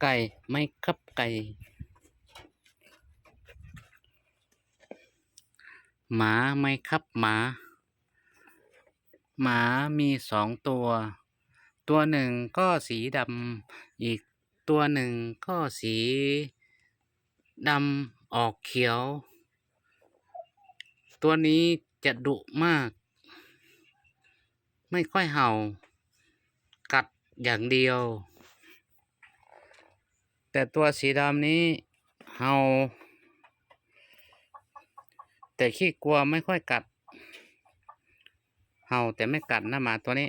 ไก่ไม่ครับไก่ หมาไม่ครับหมา หมามีสองตัว ตัวหนึ่งก็สีดำอีกตัวหนึ่งก็สีดำออกเขียว ตัวนี้จะดุมาก ไม่ค่อยเห่า กัดอย่างเดียว แต่ตัวสีดำนี้เห่าแต่ขี้กลัวไม่ค่อยกัดเห่าแต่ไม่กัดนะหมาตัวนี้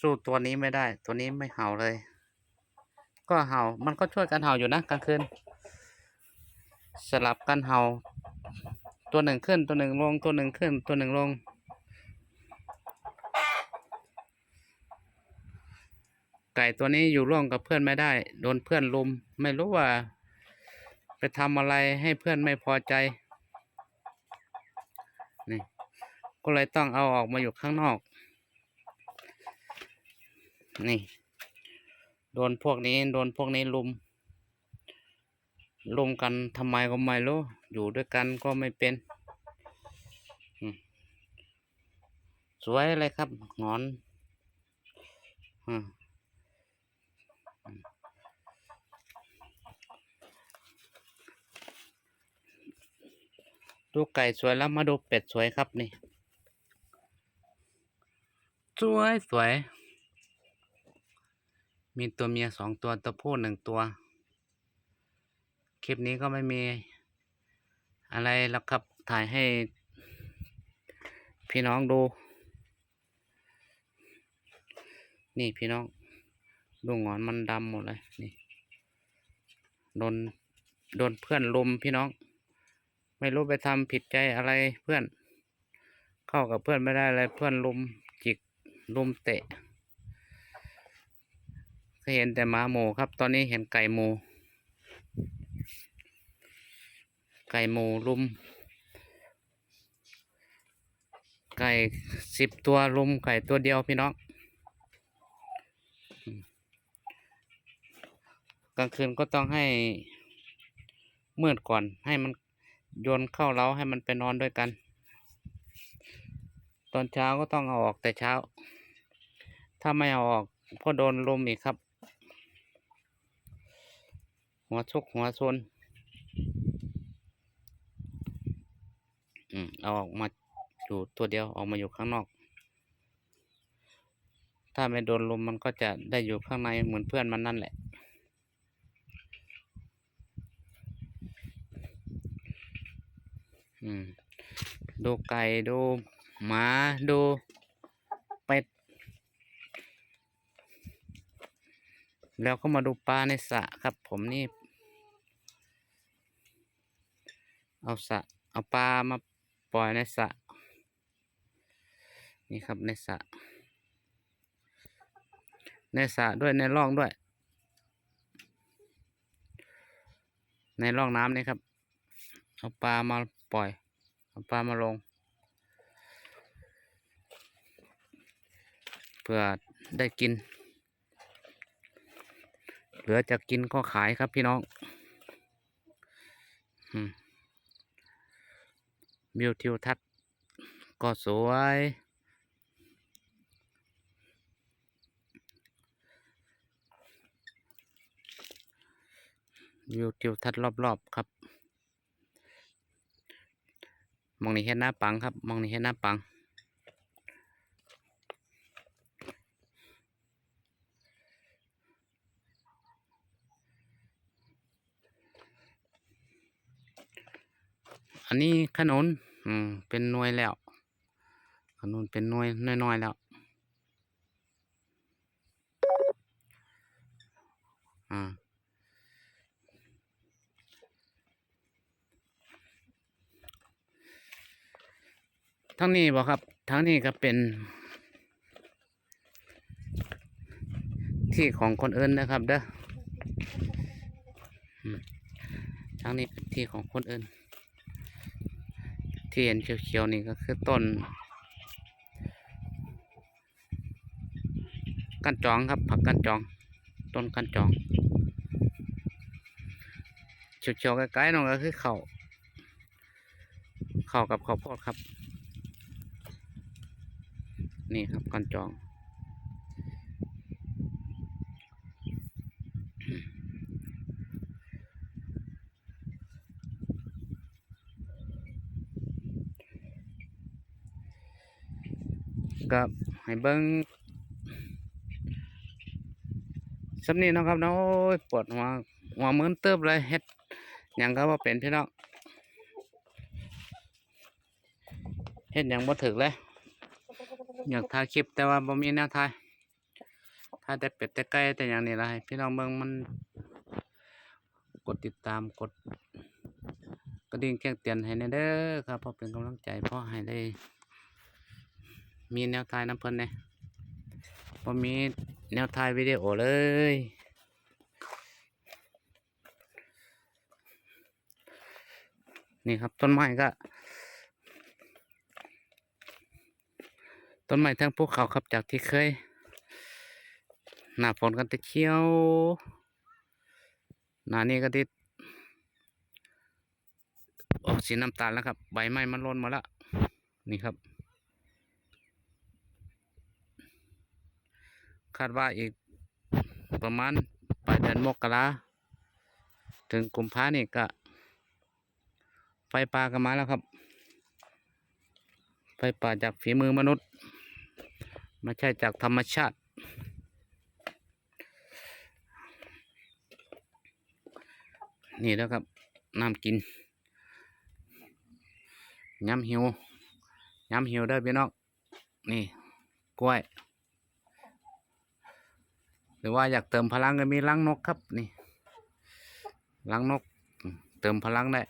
สู้ตัวนี้ไม่ได้ ตัวนี้ไม่เห่าเลย ก็เห่ามันก็ช่วยกันเห่าอยู่นะกลางคืนสลับกันเห่า ตัวหนึ่งขึ้นตัวหนึ่งลงตัวหนึ่งขึ้นตัวหนึ่งลง ไก่ตัวนี้อยู่ร่วมกับเพื่อนไม่ได้ โดนเพื่อนลุม ไม่รู้ว่า ไปทำอะไรให้เพื่อนไม่พอใจนี่ก็เลยต้องเอาออกมาอยู่ข้างนอก นี่ โดนพวกนี้ โดนพวกนี้ลุม ลุมกันทำไมก็ไม่รู้ อยู่ด้วยกันก็ไม่เป็นสวยเลยครับงอน อืม ดูไก่สวยแล้วมาดูเป็ดสวยครับนี่ สวยสวย มีตัวเมียสองตัวตัวผู้หนึ่งตัว คลิปนี้ก็ไม่มี อะไรแล้วครับถ่ายให้ พี่น้องดู นี่พี่น้อง ดูหงอนมันดำหมดเลย นี่ โดน โดนเพื่อนลุมพี่น้อง ไม่รู้ไปทำผิดใจอะไรเพื่อน เข้ากับเพื่อนไม่ได้เลยเพื่อนลุมจิกลุมเตะเคยเห็นแต่หมาหมูครับ ตอนนี้เห็นไก่หมู ไก่หมูลุม ไก่สิบตัวลุมไก่ตัวเดียวพี่น้องกลางคืนก็ต้องให้มืดก่อนให้มัน โยนเข้าเล้าให้มันไปนอนด้วยกัน ตอนเช้าก็ต้องเอาออกแต่เช้า ถ้าไม่เอาออกก็โดนลมอีกครับ หัวชุกหัวซนอืมเอาออกมาอยู่ตัวเดียวออกมาอยู่ข้างนอก ถ้าไม่โดนลมมันก็จะได้อยู่ข้างในเหมือนเพื่อนมันนั่นแหละ อืม ดูไก่ดูหมาดูเป็ด แล้วก็มาดูปลาในสระครับผมนี่ เอาสระเอาปลามาปล่อยในสระนี่ครับในสระในสระด้วยในร่องด้วย ในร่องน้ำนี่ครับ เอาปลามา ปล่อยเอาปลามาลง เพื่อได้กิน เหลือจะกินก็ขายครับพี่น้องมวิวทิวทัศน์ก็สวยวิวทิวทัศน์รอบ ๆ ครับ มองนี่เห็นหน้าปังครับมองนี่เห็นหน้าปัง อันนี้ขนุนอืมเป็นหน่วยแล้ว ขนุนเป็นหน่วยน้อยๆแล้วอ่า ทั้งนี้บ่ครับทั้งนี้ก็เป็น ที่ของคนอื่นนะครับเด้อทั้งนี้เป็นที่ของคนอื่น ที่เห็นเขียวๆนี่ก็คือต้นกันจองครับ ผักกันจอง ต้นกันจองเฉียวๆใกล้ๆน้องก็คือเขาวเข้ากับข้าวโพดครับ นี่ครับกันจอง กับให้เบิ้งสำนี้นะครับเนาะโอ้ยปวดหัวหัวเหมึนเติบเลยเฮ็ดยังก็ว่าเป็นพี่น้องเฮ็ดยังบ่ถึกเลย อยากถ่ายคลิปแต่ว่าบ่มีแนวถ่ายถ่ายแต่เป็ดแต่ไก่แต่อย่างนี้ละให้พี่น้องเบิ่งมัน กดติดตามกดกระดิ่งแจ้งเตือนให้แน่เด้อครับเพราะเป็นกำลังใจเพราะให้ได้ มีแนวถ่ายน้ำเพิ่นเนี่ยพอมีแนวถ่ายวิดีโอเลยนี่ครับต้นไม้ก็ ต้นไม้ทั้งภูเขาครับจากที่เคย หน้าฝนกันตะเขียวหน้านี้ก็ติดออกสีน้ำตาลแล้วครับ ใบไม้มันหล่นมาแล้วนี่ครับ คาดว่าอีกประมาณปลายเดือนมกราถึงกุมภาเนี่ก็ไฟป่าก็มาแล้วครับ ไฟป่าจากฝีมือมนุษย์ ไม่ใช่จากธรรมชาติ นี่แล้วครับ น้ำกินย้ำหิวย้ำหิวได้พี่น้องนี่กล้วย หรือว่าอยากเติมพลังก็มีลังนกครับนี่ลังนก เติมพลังได้